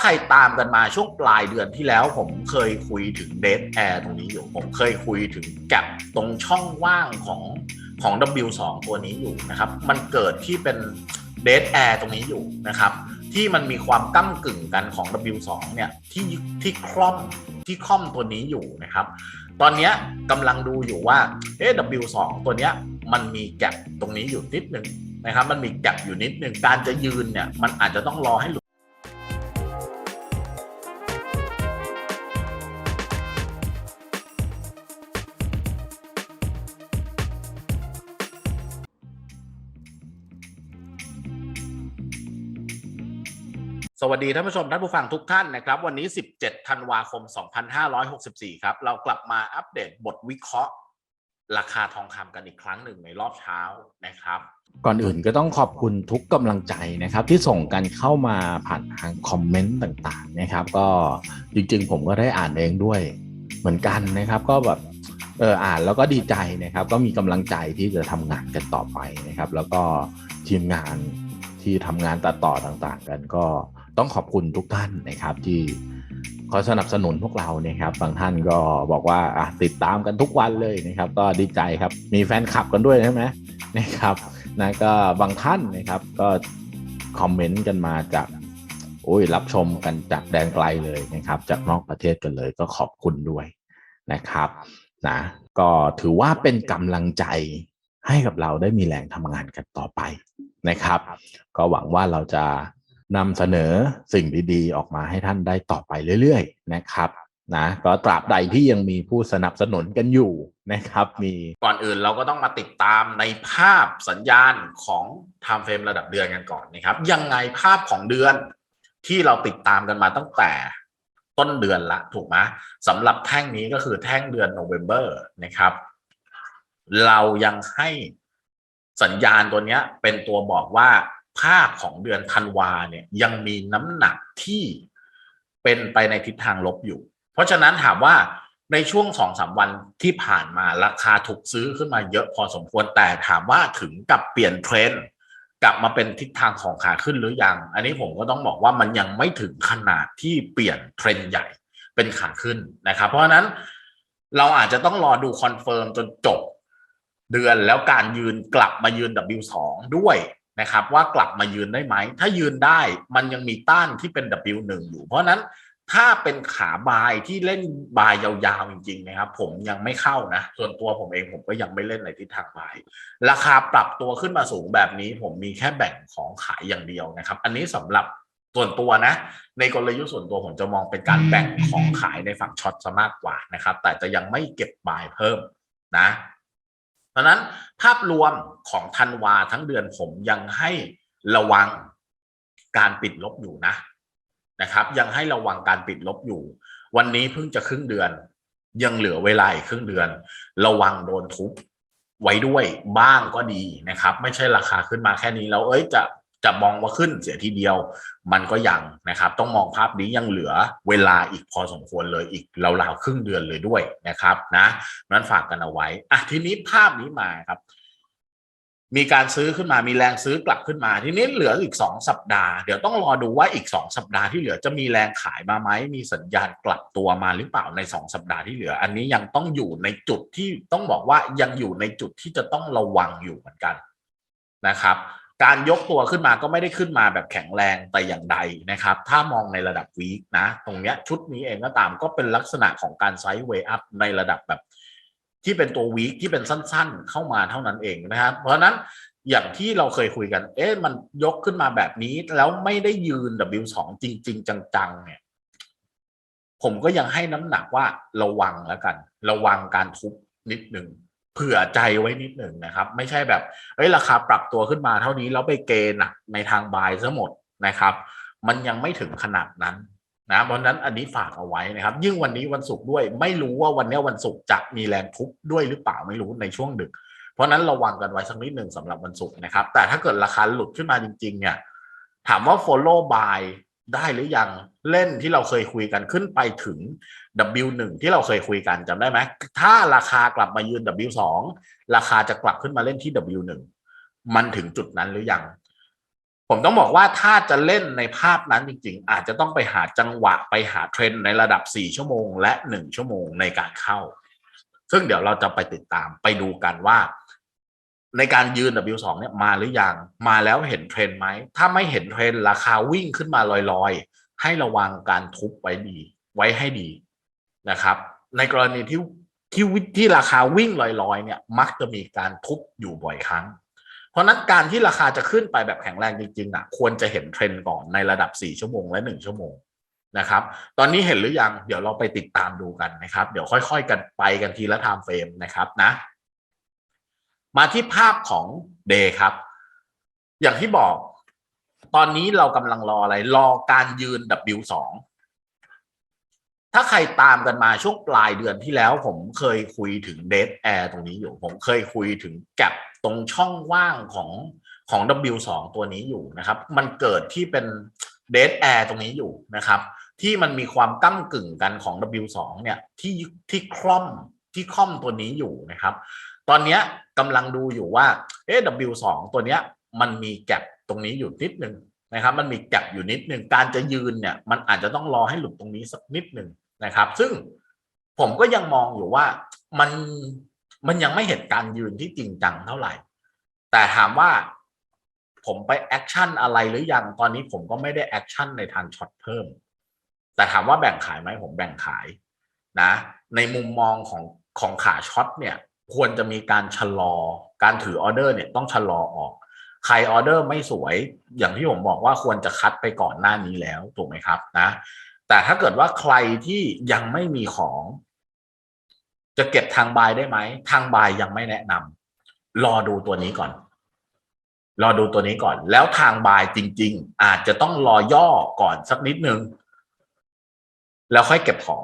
ใครตามกันมาช่วงปลายเดือนที่แล้ว ผมเคยคุยถึงเด d แอร์ตรงนี้อยู่ ผมเคยคุยถึงแกลบตรงช่องว่างของของ W2 ตัวนี้อยู่นะครับ มันเกิดที่เป็นเด d แอร์ตรงนี้อยู่นะครับ ที่มันมีความก้ากึ่งกันของ W2 เนี่ยที่ที่คล่อมที่คล่อมตัวนี้อยู่นะครับ ตอนนี้กำลังดูอยู่ว่าเอ๊ะ W2 ตัวเนี้ยมันมีแกลบตรงนี้อยู่นิดนึงนะครับมันมีแกลบอยู่นิดหนึ่งการจะยืนเนี่ยมันอาจจะต้องรอให้หลุด สวัสดีท่านผู้ชมท่านผู้ฟังทุกท่านนะครับ วันนี้ 17 ธันวาคม 2564 ครับ เรากลับมาอัปเดตบทวิเคราะห์ ราคาทองคำกันอีกครั้งหนึ่งในรอบเช้านะครับ ก่อนอื่นก็ต้องขอบคุณทุกกำลังใจนะครับ ที่ส่งกันเข้ามาผ่านทางคอมเมนต์ต่างๆนะครับ ก็จริงๆ ผมก็ได้อ่านเองด้วยเหมือนกันนะครับ ก็แบบเอออ่านแล้วก็ดีใจนะครับ ก็มีกำลังใจที่จะทำงานกันต่อไปนะครับ แล้วก็ทีมงานที่ทำงานตัดต่อต่างๆ กันก็ ต้องขอบคุณทุกท่านนะครับที่คอยสนับสนุนพวกเราเนะครับบางท่านก็บอกว่าติดตามกันทุกวันเลยนะครับ ก็ดีใจครับมีแฟนคลับกันด้วยใช่ไหมนะครับนะก็บางท่านนะครับก็คอมเมนต์กันมาจากโอ้ยรับชมกันจากแดนไกลเลยนะครับ จากนอกประเทศกันเลยก็ขอบคุณด้วยนะครับนะก็ถือว่าเป็นกำลังใจให้กับเราได้มีแรงทำงานกันต่อไปนะครับ ก็หวังว่าเราจะ นำเสนอสิ่งดีๆ ออกมาให้ท่านได้ต่อไปเรื่อยๆ นะครับนะก็ตราบใดที่ยังมีผู้สนับสนุนกันอยู่นะครับ มีก่อนอื่นเราก็ต้องมาติดตามในภาพสัญญาณของ time frame ระดับเดือนกันก่อนนะครับ ยังไงภาพของเดือนที่เราติดตามกันมาตั้งแต่ต้นเดือนละถูกไหมสำหรับแท่งนี้ก็คือแท่งเดือนโนเวม ber นะครับ เรายังให้สัญญาณตัวเนี้ยเป็นตัวบอกว่า ภาพของเดือนธันวาเนี่ยยังมีน้ำหนักที่เป็นไปในทิศทางลบอยู่ เพราะฉะนั้นถามว่าในช่วงสองสามวันที่ผ่านมาราคาถูกซื้อขึ้นมาเยอะพอสมควรแต่ถามว่าถึงกับเปลี่ยนเทรนด์กลับมาเป็นทิศทางของขาขึ้นหรือยัง อันนี้ผมก็ต้องบอกว่ามันยังไม่ถึงขนาดที่เปลี่ยนเทรนด์ใหญ่เป็นขาขึ้นนะครับ เพราะฉะนั้นเราอาจจะต้องรอดูคอนเฟิร์มจนจบเดือนแล้วการยืนกลับมายืน W2 ด้วย นะครับว่ากลับมายืนได้ไหม ถ้ายืนได้มันยังมีต้านที่เป็น W1 อยู่ เพราะนั้นถ้าเป็นขาบายที่เล่นบายยาวๆจริงๆนะครับผมยังไม่เข้านะ ส่วนตัวผมเองผมก็ยังไม่เล่นในทิศทางบาย ราคาปรับตัวขึ้นมาสูงแบบนี้ ผมมีแค่แบ่งของขายอย่างเดียวนะครับ อันนี้สำหรับส่วนตัวนะ ในกลยุทธ์ส่วนตัวผมจะมองเป็นการแบ่งของขายในฝั่งช็อตซะมากกว่านะครับ แต่จะยังไม่เก็บบายเพิ่มนะ เพราะนั้นภาพรวมของธันวาทั้งเดือนผมยังให้ระวังการปิดลบอยู่นะนะครับ ยังให้ระวังการปิดลบอยู่ วันนี้เพิ่งจะครึ่งเดือน ยังเหลือเวลาอีกครึ่งเดือน ระวังโดนทุบไว้ด้วยบ้างก็ดีนะครับ ไม่ใช่ราคาขึ้นมาแค่นี้แล้วเอ้ยจะ จะมองว่าขึ้นเสียทีเดียว มันก็ยังนะครับ ต้องมองภาพนี้ยังเหลือเวลาอีกพอสมควรเลยอีกราวๆครึ่งเดือนเลยด้วยนะครับ นะนั้นฝากกันเอาไว้อะทีนี้ภาพนี้มาครับ มีการซื้อขึ้นมามีแรงซื้อกลับขึ้นมา ทีนี้เหลืออีกสองสัปดาห์เดี๋ยวต้องรอดูว่าอีกสองสัปดาห์ที่เหลือจะมีแรงขายมาไหมมีสัญญาณกลับตัวมาหรือเปล่าในสองสัปดาห์ที่เหลือ อันนี้ยังต้องอยู่ในจุดที่ต้องบอกว่ายังอยู่ในจุดที่จะต้องระวังอยู่เหมือนกันนะครับ การยกตัวขึ้นมาก็ไม่ได้ขึ้นมาแบบแข็งแรงแต่อย่างใดนะครับ ถ้ามองในระดับวีคนะ ตรงเนี้ยชุดนี้เองก็ตามก็เป็นลักษณะของการไซด์เวย์อัพในระดับแบบ ที่เป็นตัววีคที่เป็นสั้นๆ เข้ามาเท่านั้นเองนะครับ เพราะฉะนั้นอย่างที่เราเคยคุยกัน เอ๊ะมันยกขึ้นมาแบบนี้ แล้วไม่ได้ยืน W2 จริง ๆ จังๆ เนี่ย ผมก็ยังให้น้ำหนักว่าระวังแล้วกัน ระวังการทุบนิดหนึ่ง เผื่อใจไว้นิดหนึ่งนะครับ ไม่ใช่แบบเอ้ยราคาปรับตัวขึ้นมาเท่านี้แล้วไปเกณฑ์ในทางบายซะหมดนะครับ มันยังไม่ถึงขนาดนั้นนะเพราะนั้นอันนี้ฝากเอาไว้นะครับ ยิ่งวันนี้วันศุกร์ด้วย ไม่รู้ว่าวันนี้วันศุกร์จะมีแรงทุบด้วยหรือเปล่าไม่รู้ในช่วงดึก เพราะนั้นระวังกันไว้สักนิดหนึ่งสำหรับวันศุกร์นะครับ แต่ถ้าเกิดราคาหลุดขึ้นมาจริงๆเนี่ยถามว่า follow buy ได้หรือยังเล่นที่เราเคยคุยกันขึ้นไปถึง W1 ที่เราเคยคุยกันจำได้ไหมถ้าราคากลับมายืน W2 ราคาจะกลับขึ้นมาเล่นที่ W1 มันถึงจุดนั้นหรือยัง ผมต้องบอกว่าถ้าจะเล่นในภาพนั้นจริง ๆ อาจจะต้องไปหาจังหวะไปหาเทรนด์ในระดับ 4 ชั่วโมง และ 1 ชั่วโมงในการเข้า ซึ่งเดี๋ยวเราจะไปติดตามไปดูกันว่า ในการยืน W2 เนี่ยมาหรือยังมาแล้วเห็นเทรนไหม ถ้าไม่เห็นเทรนราคาวิ่งขึ้นมาลอยๆ ให้ระวังการทุบไว้ดี ไว้ให้ดีนะครับ ในกรณีที่ที่วิที่ราคาวิ่งลอยๆ เนี่ย มักจะมีการทุบอยู่บ่อยครั้ง เพราะนั้นการที่ราคาจะขึ้นไปแบบแข็งแรงจริงๆอะควรจะเห็นเทรนก่อนในระดับ 4 ชั่วโมงและ 1 ชั่วโมงนะครับ ตอนนี้เห็นหรือยัง เดี๋ยวเราไปติดตามดูกันนะครับ เดี๋ยวค่อย ๆ กันไปกันทีละไทม์เฟรมนะครับนะ มาที่ภาพของเดย์ครับ อย่างที่บอก ตอนนี้เรากำลังรออะไร รอการยืน W2 ถ้าใครตามกันมาช่วงปลายเดือนที่แล้ว ผมเคยคุยถึงเด d แอร์ตรงนี้อยู่ ผมเคยคุยถึงแกลบตรงช่องว่างของของ W2 ตัวนี้อยู่นะครับ มันเกิดที่เป็นเด d แอร์ตรงนี้อยู่นะครับ ที่มันมีความก้ากึ่งกันของ W2 เนี่ยที่ที่คล่อมที่คล่อมตัวนี้อยู่นะครับ ตอนเนี้ยกำลังดูอยู่ว่าเอ๊ะ W2 ตัวเนี้ยมันมีแกลบตรงนี้อยู่นิดนึงนะครับ มันมีแกลบอยู่นิดนึงการจะยืนเนี่ย มันอาจจะต้องรอให้หลุดตรงนี้สักนิดนึงนะครับ ซึ่งผมก็ยังมองอยู่ว่ามันมันยังไม่เห็นการยืนที่จริงจังเท่าไหร่ แต่ถามว่าผมไปแอคชั่นอะไรหรือยังตอนนี้ผมก็ไม่ได้แอคชั่นในทางช็อตเพิ่ม แต่ถามว่าแบ่งขายไหมผมแบ่งขายนะ ในมุมมองของของขาช็อตเนี่ย ควรจะมีการชะลอ การถือออเดอร์เนี่ยต้องชะลอออก ใครออเดอร์ไม่สวย อย่างที่ผมบอกว่าควรจะคัดไปก่อนหน้านี้แล้วถูกไหมครับนะ แต่ถ้าเกิดว่าใครที่ยังไม่มีของ จะเก็บทางบายได้ไหม ทางบายยังไม่แนะนำรอดูตัวนี้ก่อนรอดูตัวนี้ก่อน แล้วทางบายจริง ๆ อาจจะต้องรอย่อก่อนสักนิดนึง แล้วค่อยเก็บของ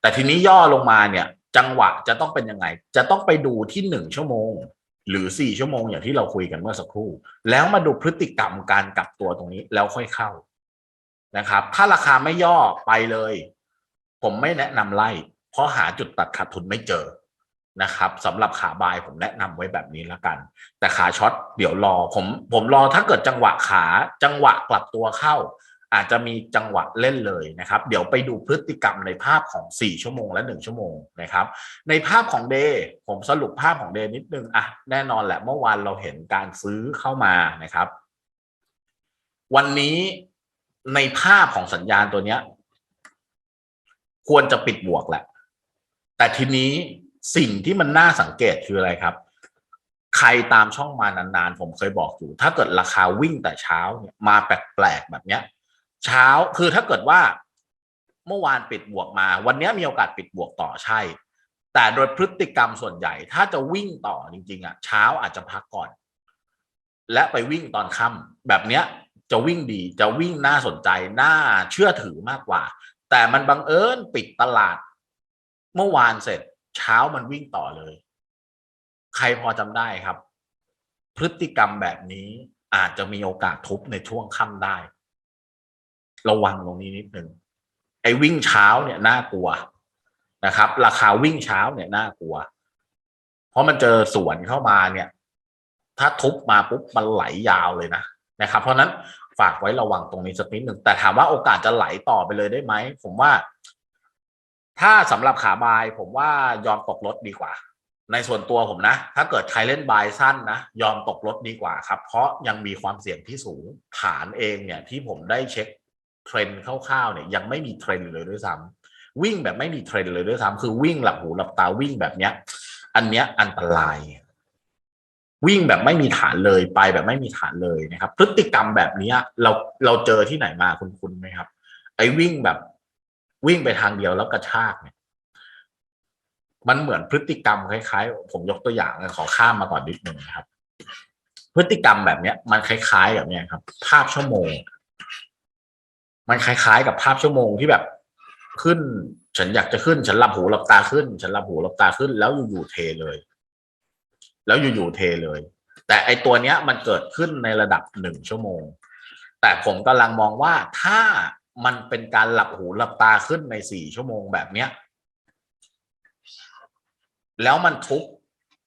แต่ทีนี้ย่อลงมาเนี่ย จังหวะจะต้องเป็นยังไง จะต้องไปดูที่หนึ่งชั่วโมง หรือสี่ชั่วโมงอย่างที่เราคุยกันเมื่อสักครู่ แล้วมาดูพฤติกรรมการกลับตัวตรงนี้แล้วค่อยเข้านะครับ ถ้าราคาไม่ย่อไปเลย ผมไม่แนะนำไล่ เพราะหาจุดตัดขาดทุนไม่เจอนะครับสำหรับขาบายผมแนะนำไว้แบบนี้ล้วกัน แต่ขาช็อตเดี๋ยวรอผมผมรอถ้าเกิดจังหวะขาจังหวะกลับตัวเข้า อาจจะมีจังหวะเล่นเลยนะครับ เดี๋ยวไปดูพฤติกรรมในภาพของ 4 ชั่วโมงและ 1 ชั่วโมงนะครับ ในภาพของเดย์ผมสรุปภาพของเดย์นิดนึงอะแน่นอนแหละเมื่อวานเราเห็นการซื้อเข้ามานะครับ วันนี้ในภาพของสัญญาณตัวเนี้ย ควรจะปิดบวกแหละ แต่ทีนี้สิ่งที่มันน่าสังเกตคืออะไรครับ ใครตามช่องมานานๆ ผมเคยบอกอยู่ ถ้าเกิดราคาวิ่งแต่เช้าเนี่ยมาแปลกๆแบบเนี้ย เช้าคือถ้าเกิดว่าเมื่อวานปิดบวกมา วันนี้มีโอกาสปิดบวกต่อใช่ แต่โดยพฤติกรรมส่วนใหญ่ ถ้าจะวิ่งต่อจริง ๆอะเช้าอาจจะพักก่อน และไปวิ่งตอนค่ำแบบเนี้ยจะวิ่งดีจะวิ่งน่าสนใจน่าเชื่อถือมากกว่า แต่มันบังเอิญปิดตลาด เมื่อวานเสร็จเช้ามันวิ่งต่อเลย ใครพอจำได้ครับ พฤติกรรมแบบนี้อาจจะมีโอกาสทุบในช่วงค่ำได้ ระวังตรงนี้นิดหนึ่งไอ้วิ่งเช้าเนี่ยน่ากลัวนะครับ ราคาวิ่งเช้าเนี่ยน่ากลัว เพราะมันเจอสวนเข้ามาเนี่ย ถ้าทุบมาปุ๊บมันไหลยาวเลยนะนะครับ เพราะนั้นฝากไว้ระวังตรงนี้สักนิดหนึ่งแต่ถามว่าโอกาสจะไหลต่อไปเลยได้ไหมผมว่า ถ้าสำหรับขาบาย ผมว่ายอมตกรถดีกว่า ในส่วนตัวผมนะ ถ้าเกิดใครเล่นบายสั้นนะยอมตกรถดีกว่าครับ เพราะยังมีความเสี่ยงที่สูงฐานเองเนี่ยที่ผมได้เช็ค เทรนด์คร่าวๆเนี่ยยังไม่มีเทรนด์เลยด้วยซ้ำวิ่งแบบไม่มีเทรนด์เลยด้วยซ้ำคือวิ่งหลับหูหลับตาวิ่งแบบเนี้ย อันเนี้ยอันตราย วิ่งแบบไม่มีฐานเลยไปแบบไม่มีฐานเลยนะครับ พฤติกรรมแบบเนี้ยเราเราเจอที่ไหนมาคุณคุณไหมครับ ไอ้วิ่งแบบวิ่งไปทางเดียวแล้วกระชากเนี่ยมันเหมือนพฤติกรรมคล้ายๆ ผมยกตัวอย่างขอข้ามมาก่อนนิดนึงนะครับ พฤติกรรมแบบเนี้ย มันคล้ายๆแบบเนี้ยครับ ภาพชั่วโมง มันคล้ายๆ กับภาพชั่วโมงที่แบบขึ้น ฉันอยากจะขึ้น ฉันหลับหูหลับตาขึ้น ฉันหลับหูหลับตาขึ้น แล้วอยู่ๆเทเลย แล้วอยู่ๆเทเลย แต่ไอตัวเนี้ยมันเกิดขึ้นในระดับหนึ่งชั่วโมง แต่ผมกำลังมองว่าถ้ามันเป็นการหลับหูหลับตาขึ้นในสี่ชั่วโมงแบบเนี้ย แล้วมันทุบ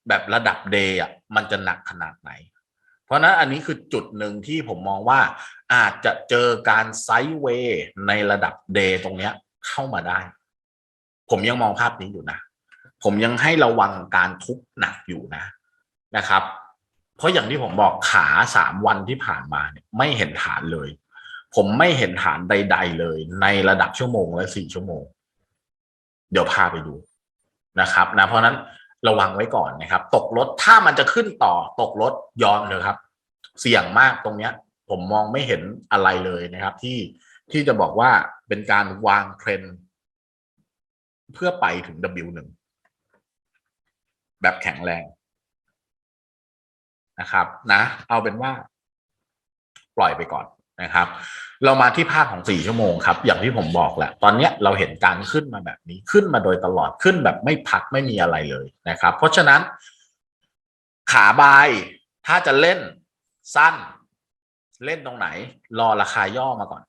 แบบระดับเดย์อะ มันจะหนักขนาดไหน ราะนั้นอันนี้คือจุดหนึ่งที่ผมมองว่าอาจจะเจอการไซด์เวย์ในระดับเดย์ตรงเนี้ยเข้ามาได้ ผมยังมองภาพนี้อยู่นะ ผมยังให้ระวังการทุบหนักอยู่นะนะครับ เพราะอย่างที่ผมบอกขาสามวันที่ผ่านมาเนี่ยไม่เห็นฐานเลย ผมไม่เห็นฐานใด ๆ เลย ในระดับชั่วโมงและสี่ชั่วโมง เดี๋ยวพาไปดูนะครับนะเพราะนั้น ระวังไว้ก่อนนะครับ ตกรถถ้ามันจะขึ้นต่อตกรถยอมเลยครับ เสี่ยงมากตรงเนี้ย ผมมองไม่เห็นอะไรเลยนะครับ ที่ที่จะบอกว่าเป็นการวางเทรนด์เพื่อไปถึง W1 แบบแข็งแรงนะครับ นะ เอาเป็นว่า ปล่อยไปก่อน นะครับ เรามาที่ภาพของสี่ชั่วโมงครับ อย่างที่ผมบอกแหละ ตอนนี้เราเห็นการขึ้นมาแบบนี้ขึ้นมาโดยตลอดขึ้นแบบไม่พักไม่มีอะไรเลยนะครับ เพราะฉะนั้น ขาบายถ้าจะเล่นสั้น เล่นตรงไหน รอราคาย่อมาก่อน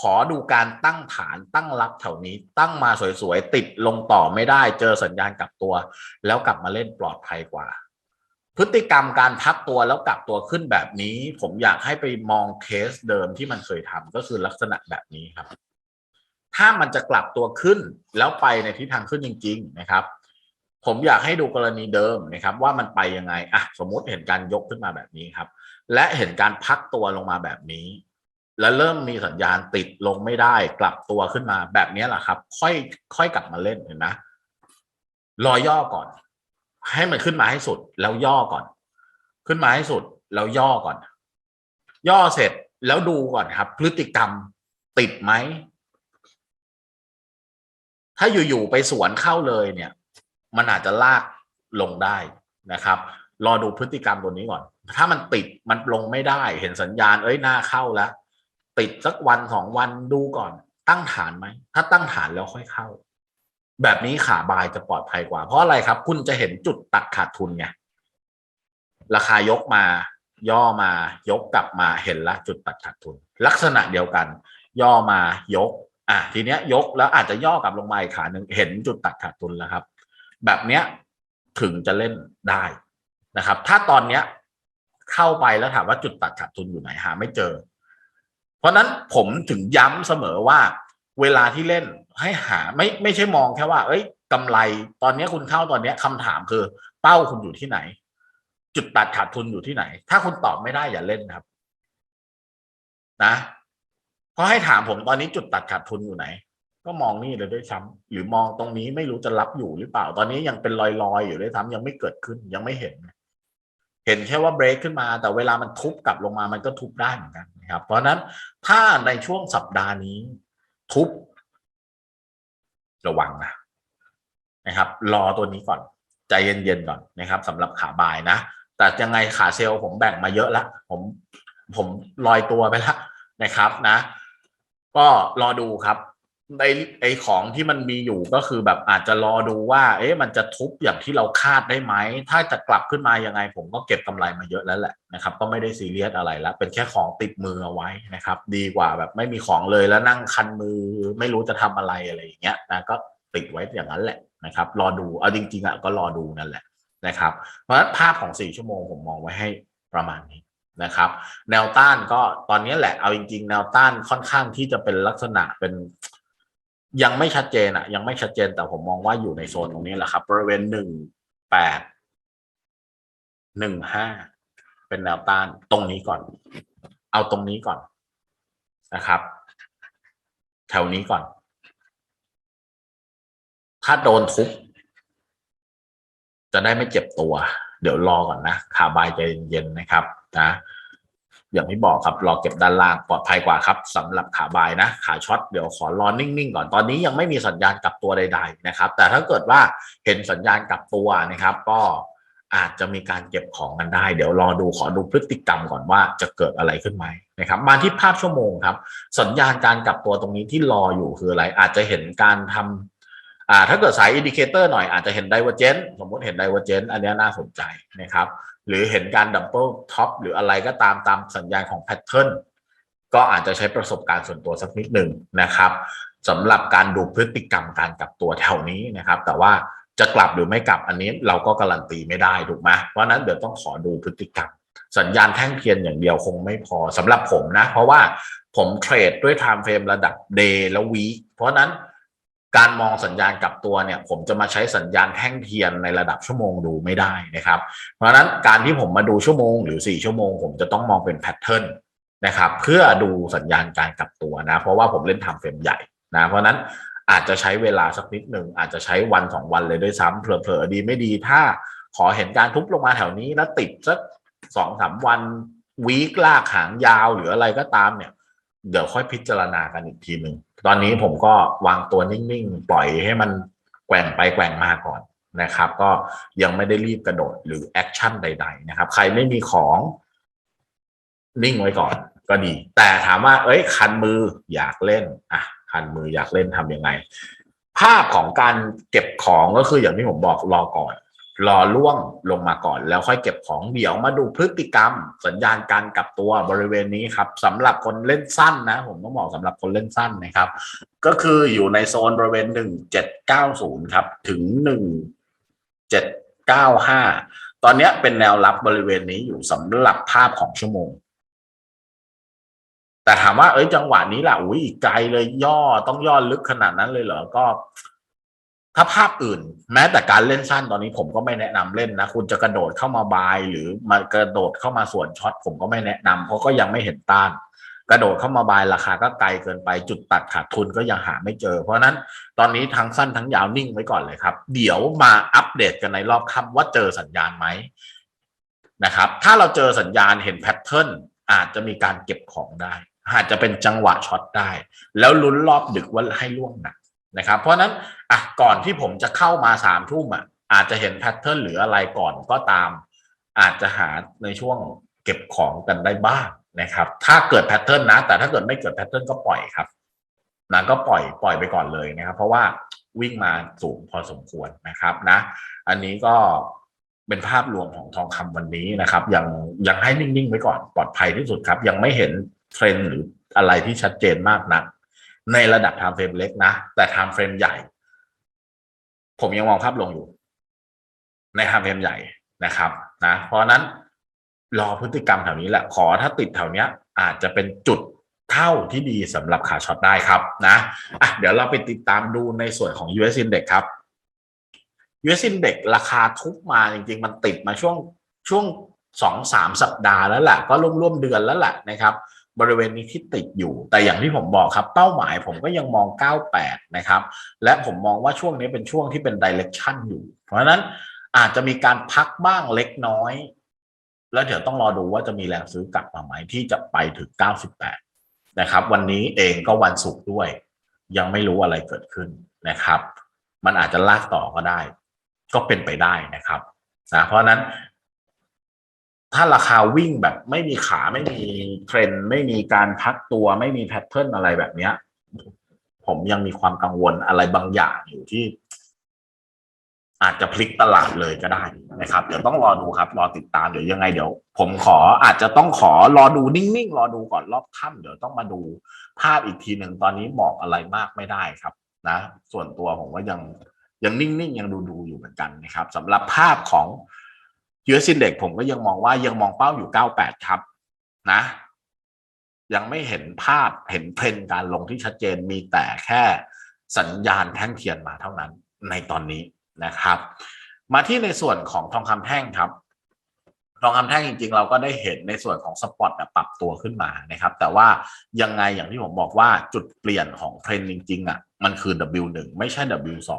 ขอดูการตั้งฐานตั้งรับแถวนี้ ตั้งมาสวยๆ ติดลงต่อไม่ได้ เจอสัญญาณกลับตัว แล้วกลับมาเล่นปลอดภัยกว่า พฤติกรรมการพักตัวแล้วกลับตัวขึ้นแบบนี้ ผมอยากให้ไปมองเคสเดิมที่มันเคยทำก็คือลักษณะแบบนี้ครับ ถ้ามันจะกลับตัวขึ้นแล้วไปในทิศทางขึ้นจริง ๆ นะครับ ผมอยากให้ดูกรณีเดิมนะครับ ว่ามันไปยังไงอะสมมติเห็นการยกขึ้นมาแบบนี้ครับ และเห็นการพักตัวลงมาแบบนี้ แล้วเริ่มมีสัญญาณติดลงไม่ได้ กลับตัวขึ้นมาแบบนี้แหละครับ ค่อยค่อยกลับมาเล่นเห็นไหมรอย่อก่อน ให้มันขึ้นมาให้สุด แล้วย่อก่อน ขึ้นมาให้สุด แล้วย่อก่อน ย่อเสร็จแล้วดูก่อนครับ พฤติกรรมติดไหม ถ้าอยู่ๆไปสวนเข้าเลยเนี่ย มันอาจจะลากลงได้นะครับ รอดูพฤติกรรมตัวนี้ก่อน ถ้ามันติดมันลงไม่ได้ เห็นสัญญาณเอ้ยหน้าเข้าแล้ว ติดสักวันสองวันดูก่อน ตั้งฐานไหม ถ้าตั้งฐานแล้วค่อยเข้า แบบนี้ขาบายจะปลอดภัยกว่า เพราะอะไรครับ คุณจะเห็นจุดตัดขาดทุนไงราคายกมา ย่อมายกกลับมาเห็นละจุดตัดขาดทุน ลักษณะเดียวกัน ย่อมายก อะทีเนี้ยยกแล้วอาจจะย่อกลับลงมาอีกขาหนึ่งเห็นจุดตัดขาดทุนแล้วครับ แบบเนี้ยถึงจะเล่นได้นะครับ ถ้าตอนเนี้ยเข้าไปแล้วถามว่าจุดตัดขาดทุนอยู่ไหนหาไม่เจอ เพราะนั้นผมถึงย้ำเสมอว่า เวลาที่เล่น ให้หาไม่ไม่ใช่มองแค่ว่า เอ้ยกำไรตอนนี้คุณเข้าตอนนี้คำถามคือ เป้าคุณอยู่ที่ไหน จุดตัดขาดทุนอยู่ที่ไหน ถ้าคุณตอบไม่ได้อย่าเล่นครับ นะเพราะให้ถามผมตอนนี้จุดตัดขาดทุนอยู่ไหน ก็มองนี่เลยด้วยซ้ำหรือมองตรงนี้ไม่รู้จะรับอยู่หรือเปล่า ตอนนี้ยังเป็นลอยๆอยู่ด้วยซ้ำยังไม่เกิดขึ้นยังไม่เห็น เห็นแค่ว่าเบรกขึ้นมา แต่เวลามันทุบกลับลงมามันก็ทุบได้เหมือนกันนะครับ เพราะนั้นถ้าในช่วงสัปดาห์นี้ทุบ ระวังนะนะครับ รอตัวนี้ก่อนใจเย็นๆก่อนนะครับสำหรับขาบายนะ แต่ยังไงขาเซลล์ผมแบ่งมาเยอะแล้วผมผมลอยตัวไปแล้วนะครับนะ ก็รอดูครับ ในไอของที่มันมีอยู่ก็คือแบบอาจจะรอดูว่า เอ๊ะมันจะทุบอย่างที่เราคาดได้ไหม ถ้าจะกลับขึ้นมายังไง ผมก็เก็บกำไรมาเยอะแล้วแหละนะครับ ก็ไม่ได้ซีเรียสอะไรแล้ว เป็นแค่ของติดมือเอาไว้นะครับ ดีกว่าแบบไม่มีของเลยแล้วนั่งคันมือไม่รู้จะทำอะไรอะไรอย่างเงี้ยนะก็ติดไว้อย่างนั้นแหละนะครับ รอดูเอาจริงๆอะก็รอดูนั่นแหละนะครับ เพราะฉะนั้นภาพของสี่ชั่วโมงผมมองไว้ให้ประมาณนี้นะครับแนวต้านก็ตอนนี้แหละเอาจริงๆ แนวต้านค่อนข้างที่จะเป็นลักษณะเป็น ยังไม่ชัดเจนอะยังไม่ชัดเจนแต่ผมมองว่าอยู่ในโซนตรงนี้แหละครับ บริเวณหนึ่งแปดหนึ่งห้าเป็นแนวต้านตรงนี้ก่อน เอาตรงนี้ก่อนนะครับ แถวนี้ก่อน ถ้าโดนทุบจะได้ไม่เจ็บตัว เดี๋ยวรอก่อนนะขาบายใจเย็นๆนะครับ นะ อย่างที่บอกครับรอเก็บด้านล่างปลอดภัยกว่าครับสำหรับขาบายนะ ขาช็อตเดี๋ยวขอรอนิ่งๆก่อนตอนนี้ยังไม่มีสัญญาณกลับตัวใด ๆ นะครับ แต่ถ้าเกิดว่าเห็นสัญญาณกลับตัวนะครับ ก็อาจจะมีการเก็บของกันได้ เดี๋ยวรอดูขอดูพฤติกรรมก่อนว่าจะเกิดอะไรขึ้นไหมนะครับ มาที่ภาพชั่วโมงครับ สัญญาณการกลับตัวตรงนี้ที่รออยู่คืออะไร อาจจะเห็นการทำอ่าถ้าเกิดสายอินดิเคเตอร์หน่อยอาจจะเห็นไดเวอร์เจนสมมติเห็นไดเวอร์เจนอันนี้น่าสนใจนะครับ หรือเห็นการดับเบิลท็อปหรืออะไรก็ตามตามสัญญาณของแพทเทิร์นก็อาจจะใช้ประสบการณ์ส่วนตัวสักนิดหนึ่งนะครับสำหรับการดูพฤติกรรมการกลับตัวแถวนี้นะครับ แต่ว่าจะกลับหรือไม่กลับอันนี้เราก็การันตีไม่ได้ถูกไหมเพราะนั้นเดี๋ยวต้องขอดูพฤติกรรม สัญญาณแท่งเทียนอย่างเดียวคงไม่พอสำหรับผมนะ เพราะว่าผมเทรดด้วย time frame ระดับ day และ week เพราะนั้น การมองสัญญาณกลับตัวเนี่ย ผมจะมาใช้สัญญาณแท่งเทียนในระดับชั่วโมงดูไม่ได้นะครับ เพราะฉะนั้นการที่ผมมาดูชั่วโมงหรือ 4 ชั่วโมง ผมจะต้องมองเป็นแพทเทิร์นนะครับ เพื่อดูสัญญาณการกลับตัวนะ เพราะว่าผมเล่น time frame ใหญ่นะเพราะฉะนั้นอาจจะใช้เวลาสักนิดหนึ่งอาจจะใช้วันสองวันเลยด้วยซ้ำเผลอๆดีไม่ดี ถ้าขอเห็นการทุบลงมาแถวนี้แล้วติดสักสองสามวันวีคลากหางยาวหรืออะไรก็ตามเนี่ย เดี๋ยวค่อยพิจารณากันอีกทีหนึ่งตอนนี้ผมก็วางตัวนิ่งๆ ปล่อยให้มันแกว่งไปแกว่งมาก่อนนะครับ ก็ยังไม่ได้รีบกระโดดหรือแอคชั่นใด ๆ นะครับ ใครไม่มีของนิ่งไว้ก่อนก็ดี แต่ถามว่า เอ้ย คันมืออยากเล่นอะคันมืออยากเล่นทำยังไง ภาพของการเก็บของก็คืออย่างที่ผมบอกรอก่อน รอล่วงลงมาก่อน แล้วค่อยเก็บของเดี๋ยวมาดูพฤติกรรม สัญญาณการกลับตัวบริเวณนี้ครับสำหรับคนเล่นสั้นนะ ผมต้องบอกสำหรับคนเล่นสั้นนะครับ ก็คืออยู่ในโซนบริเวณหนึ่งเจ็ดเก้าศูนย์ครับ ถึงหนึ่งเจ็ดเก้าห้าตอนนี้เป็นแนวรับบริเวณนี้อยู่สำหรับภาพของชั่วโมงแต่ถามว่าเอ้ยจังหวะนี้แหละอุ้ยอีกไกลเลยย่อต้องย่อลึกขนาดนั้นเลยเหรอก็ ถ้าภาพอื่น แม้แต่การเล่นสั้นตอนนี้ผมก็ไม่แนะนำเล่นนะ คุณจะกระโดดเข้ามาบาย หรือมากระโดดเข้ามาส่วนช็อตผมก็ไม่แนะนำเพราะก็ยังไม่เห็นต้าน กระโดดเข้ามาบายราคาก็ไกลเกินไปจุดตัดขาดทุนก็ยังหาไม่เจอ เพราะฉะนั้นตอนนี้ทั้งสั้นทั้งยาวนิ่งไว้ก่อนเลยครับ เดี๋ยวมาอัปเดตกันในรอบค่ำว่าเจอสัญญาณไหมนะครับ ถ้าเราเจอสัญญาณเห็นแพทเทิร์นอาจจะมีการเก็บของได้อาจจะเป็นจังหวะช็อตได้ แล้วลุ้นรอบดึกว่าให้ล่วงหนัก นะครับ เพราะฉะนั้นอะก่อนที่ผมจะเข้ามาสามทุ่มอะอาจจะเห็นแพทเทิร์นหรืออะไรก่อนก็ตาม อาจจะหาในช่วงเก็บของกันได้บ้างนะครับ ถ้าเกิดแพทเทิร์นนะ แต่ถ้าเกิดไม่เกิดแพทเทิร์นก็ปล่อยครับนะก็ปล่อยปล่อยไปก่อนเลยนะครับ เพราะว่าวิ่งมาสูงพอสมควรนะครับนะ อันนี้ก็เป็นภาพรวมของทองคำวันนี้นะครับ ยังยังให้นิ่งๆไว้ก่อนปลอดภัยที่สุดครับ ยังไม่เห็นเทรนหรืออะไรที่ชัดเจนมากนัก ในระดับ time frame เล็กนะ แต่ time frame ใหญ่ ผมยังมองภาพลงอยู่ ใน time frame ใหญ่นะครับนะเพราะนั้นรอพฤติกรรมแถวนี้แหละขอถ้าติดแถวนี้อาจจะเป็นจุดเท่าที่ดีสำหรับขาช็อตได้ครับนะะเดี๋ยวเราไปติดตามดูในส่วนของ US Index ครับ US Index ราคาทุบมาจริง ๆ มันติดมาช่วงช่วงสองสามสัปดาห์แล้วแหละก็ร่วมๆเดือนแล้วแหละนะครับ บริเวณนี้ที่ติดอยู่ แต่อย่างที่ผมบอกครับ เป้าหมายผมก็ยังมอง 98 นะครับ และผมมองว่าช่วงนี้เป็นช่วงที่เป็น direction อยู่ เพราะฉะนั้นอาจจะมีการพักบ้างเล็กน้อย แล้วเดี๋ยวต้องรอดูว่าจะมีแรงซื้อกลับมาไหมที่จะไปถึง 98 นะครับ วันนี้เองก็วันศุกร์ด้วย ยังไม่รู้อะไรเกิดขึ้นนะครับ มันอาจจะลากต่อก็ได้ ก็เป็นไปได้นะครับนะเพราะนั้น ถ้าราคาวิ่งแบบไม่มีขาไม่มีเทรนด์ไม่มีการพักตัวไม่มีแพทเทิร์นอะไรแบบเนี้ย ผมยังมีความกังวลอะไรบางอย่างอยู่ที่ อาจจะพลิกตลาดเลยก็ได้นะครับ เดี๋ยวต้องรอดูครับ รอติดตามเดี๋ยวยังไงเดี๋ยว ผมขออาจจะต้องขอรอดูนิ่งๆ รอดูก่อนรอบค่ำเดี๋ยวต้องมาดูภาพอีกทีหนึ่งตอนนี้บอกอะไรมากไม่ได้ครับ นะ ส่วนตัวผมว่ายังยังนิ่งๆ ยังดูดูๆอยู่เหมือนกันนะครับสำหรับภาพของ US Index ผมก็ยังมองว่ายังมองเป้าอยู่ 98 ครับ นะ ยังไม่เห็นภาพเห็นเทรนการลงที่ชัดเจนมีแต่แค่สัญญาณแท่งเทียนมาเท่านั้นในตอนนี้นะครับ มาที่ในส่วนของทองคำแท่งครับทองคำแท่งจริงๆ เราก็ได้เห็นในส่วนของสปอตปรับตัวขึ้นมานะครับ แต่ว่ายังไงอย่างที่ผมบอกว่าจุดเปลี่ยนของเทรนด์จริงๆอะมันคือ W1 ไม่ใช่ W2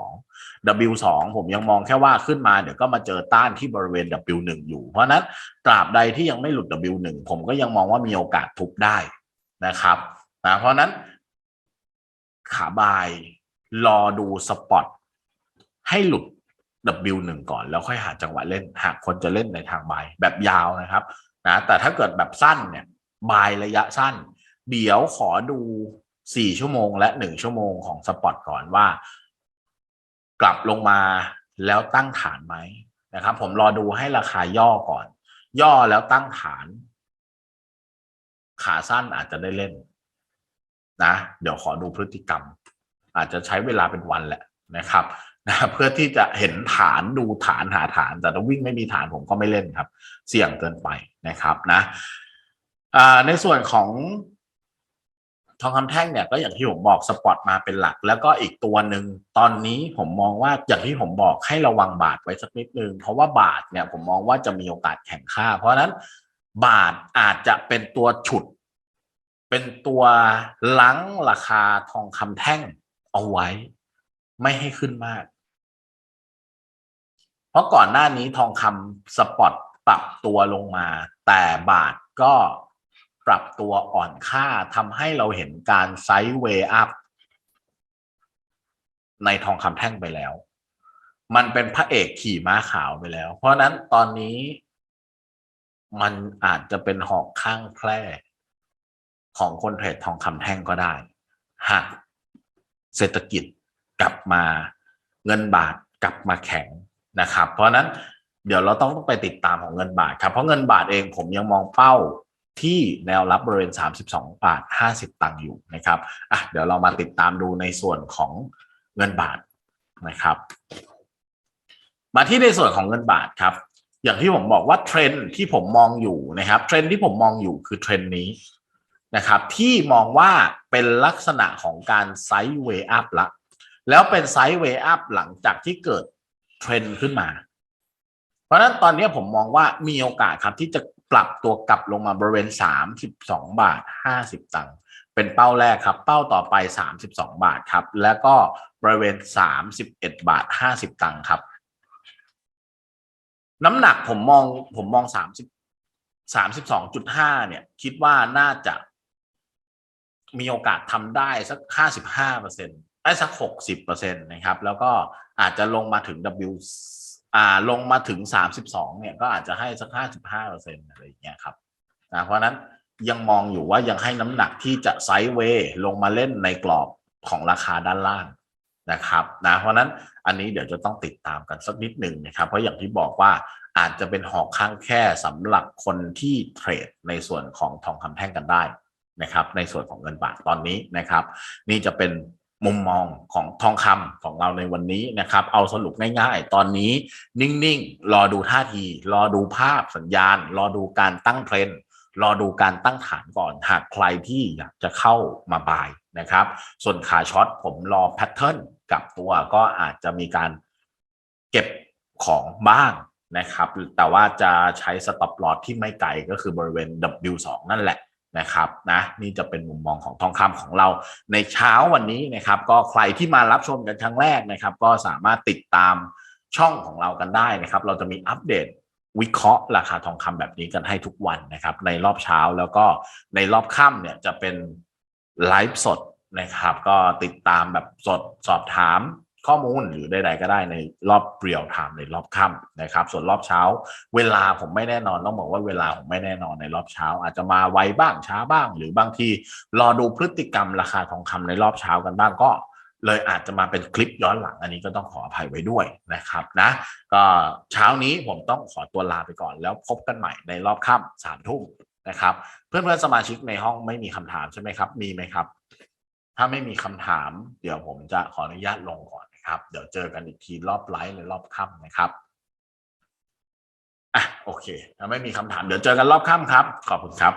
W2 ผมยังมองแค่ว่าขึ้นมาเดี๋ยวก็มาเจอต้านที่บริเวณ W1 อยู่ เพราะนั้นตราบใดที่ยังไม่หลุด W1 ผมก็ยังมองว่ามีโอกาสทุบได้นะครับนะเพราะฉะนั้นขาบายรอดูสปอตให้หลุด W1 ก่อน แล้วค่อยหาจังหวะเล่น หากคนจะเล่นในทางบายแบบยาวนะครับนะแต่ถ้าเกิดแบบสั้นเนี่ยบายระยะสั้น เดี๋ยวขอดู 4 ชั่วโมงและ 1 ชั่วโมงของสปอตก่อนว่า กลับลงมาแล้วตั้งฐานไหมนะครับ ผมรอดูให้ราคาย่อก่อน ย่อแล้วตั้งฐาน ขาสั้นอาจจะได้เล่น นะ เดี๋ยวขอดูพฤติกรรม อาจจะใช้เวลาเป็นวันแหละนะครับนะเพื่อที่จะเห็นฐานดูฐานหาฐาน แต่ถ้าวิ่งไม่มีฐานผมก็ไม่เล่นครับ เสี่ยงเกินไปนะครับนะในส่วนของ ทองคำแท่งเนี่ยก็อย่างที่ผมบอกสปอตมาเป็นหลัก แล้วก็อีกตัวหนึ่งตอนนี้ผมมองว่าอย่างที่ผมบอกให้ระวังบาทไว้สักนิดนึง เพราะว่าบาทเนี่ยผมมองว่าจะมีโอกาสแข่งค่า เพราะฉะนั้นบาทอาจจะเป็นตัวฉุด เป็นตัวลังราคาทองคำแท่งเอาไว้ ไม่ให้ขึ้นมาก เพราะก่อนหน้านี้ทองคำสปอตปรับตัวลงมา แต่บาทก็ ปรับตัวอ่อนค่าทำให้เราเห็นการไซด์เวย์อัพในทองคำแท่งไปแล้ว มันเป็นพระเอกขี่ม้าขาวไปแล้ว เพราะนั้นตอนนี้มันอาจจะเป็นหอกข้างแคร่ของคนเทรดทองคำแท่งก็ได้ หากเศรษฐกิจกลับมาเงินบาทกลับมาแข็งนะครับ เพราะนั้นเดี๋ยวเราต้องไปติดตามของเงินบาทครับ เพราะเงินบาทเองผมยังมองเป้า ที่แนวรับบริเวณ 32 บาท 50 ตังค์อยู่นะครับอะเดี๋ยวเรามาติดตามดูในส่วนของเงินบาทนะครับ มาที่ในส่วนของเงินบาทครับ อย่างที่ผมบอกว่าเทรนที่ผมมองอยู่นะครับ เทรนที่ผมมองอยู่คือเทรนนี้นะครับ ที่มองว่าเป็นลักษณะของการไซด์เวอัพละแล้วเป็นไซด์เวอัพหลังจากที่เกิดเทรนขึ้นมา เพราะฉะนั้นตอนนี้ผมมองว่ามีโอกาสครับที่จะ ปรับตัวกลับลงมาบริเวณ 32 บาท 50 ตังค์เป็นเป้าแรกครับ เป้าต่อไป 32 บาทครับ แล้วก็บริเวณ 31 บาท 50 ตังค์ครับ น้ำหนักผมมองผมมอง 30 32.5 เนี่ย คิดว่าน่าจะมีโอกาสทำได้สัก 55เปอร์เซ็นต์ได้สัก 60เปอร์เซ็นต์นะครับ แล้วก็อาจจะลงมาถึง W อ่าลงมาถึง 32 เนี่ยก็อาจจะให้สัก 55เปอร์เซ็นต์อะไรอย่างเงี้ยครับนะเพราะนั้นยังมองอยู่ว่ายังให้น้ำหนักที่จะไซด์เวย์ลงมาเล่นในกรอบของราคาด้านล่างนะครับนะเพราะนั้นอันนี้เดี๋ยวจะต้องติดตามกันสักนิดหนึ่งนะครับ เพราะอย่างที่บอกว่าอาจจะเป็นหอกข้างแค่สำหรับคนที่เทรดในส่วนของทองคำแท่งกันได้นะครับ ในส่วนของเงินบาทตอนนี้นะครับ นี่จะเป็น มุมมองของทองคำของเราในวันนี้นะครับ เอาสรุปง่ายๆ ตอนนี้นิ่งๆ รอดูท่าที รอดูภาพสัญญาณ รอดูการตั้งเทรนด์รอดูการตั้งฐานก่อน หากใครที่อยากจะเข้ามาบายนะครับ ส่วนขาช็อตผมรอแพทเทิร์นกับตัวก็อาจจะมีการเก็บของบ้างนะครับ แต่ว่าจะใช้สต็อปลอ s ที่ไม่ไกลก็คือบริเวณ W2 นั่นแหละ นะครับนะนี่จะเป็นมุมมองของทองคำของเราในเช้าวันนี้นะครับ ก็ใครที่มารับชมกันครั้งแรกนะครับ ก็สามารถติดตามช่องของเรากันได้นะครับ เราจะมีอัปเดตวิเคราะห์ราคาทองคำแบบนี้กันให้ทุกวันนะครับ ในรอบเช้าแล้วก็ในรอบค่ำเนี่ยจะเป็นไลฟ์สดนะครับ ก็ติดตามแบบสดสอบถาม ข้อมูลหรือใดๆก็ได้ในรอบเรียลไทม์ในรอบค่ำนะครับ ส่วนรอบเช้า เวลาผมไม่แน่นอนต้องบอกว่าเวลาผมไม่แน่นอนในรอบเช้า อาจจะมาไวบ้างช้าบ้าง หรือบางทีรอดูพฤติกรรมราคาทองคำในรอบเช้ากันบ้างก็เลยอาจจะมาเป็นคลิปย้อนหลังอันนี้ก็ต้องขออภัยไว้ด้วยนะครับนะก็เช้านี้ผมต้องขอตัวลาไปก่อนแล้วพบกันใหม่ในรอบค่ำสามทุ่มนะครับ เพื่อนเพื่อนๆสมาชิกในห้องไม่มีคำถามใช่ไหมครับ มีไหมครับ ถ้าไม่มีคำถาม เดี๋ยวผมจะขออนุญาตลงก่อน นะครับ เดี๋ยวเจอกันอีกทีรอบไลฟ์หรือรอบค่ำนะครับอะโอเคถ้าไม่มีคำถามเดี๋ยวเจอกันรอบค่ำครับ ขอบคุณครับ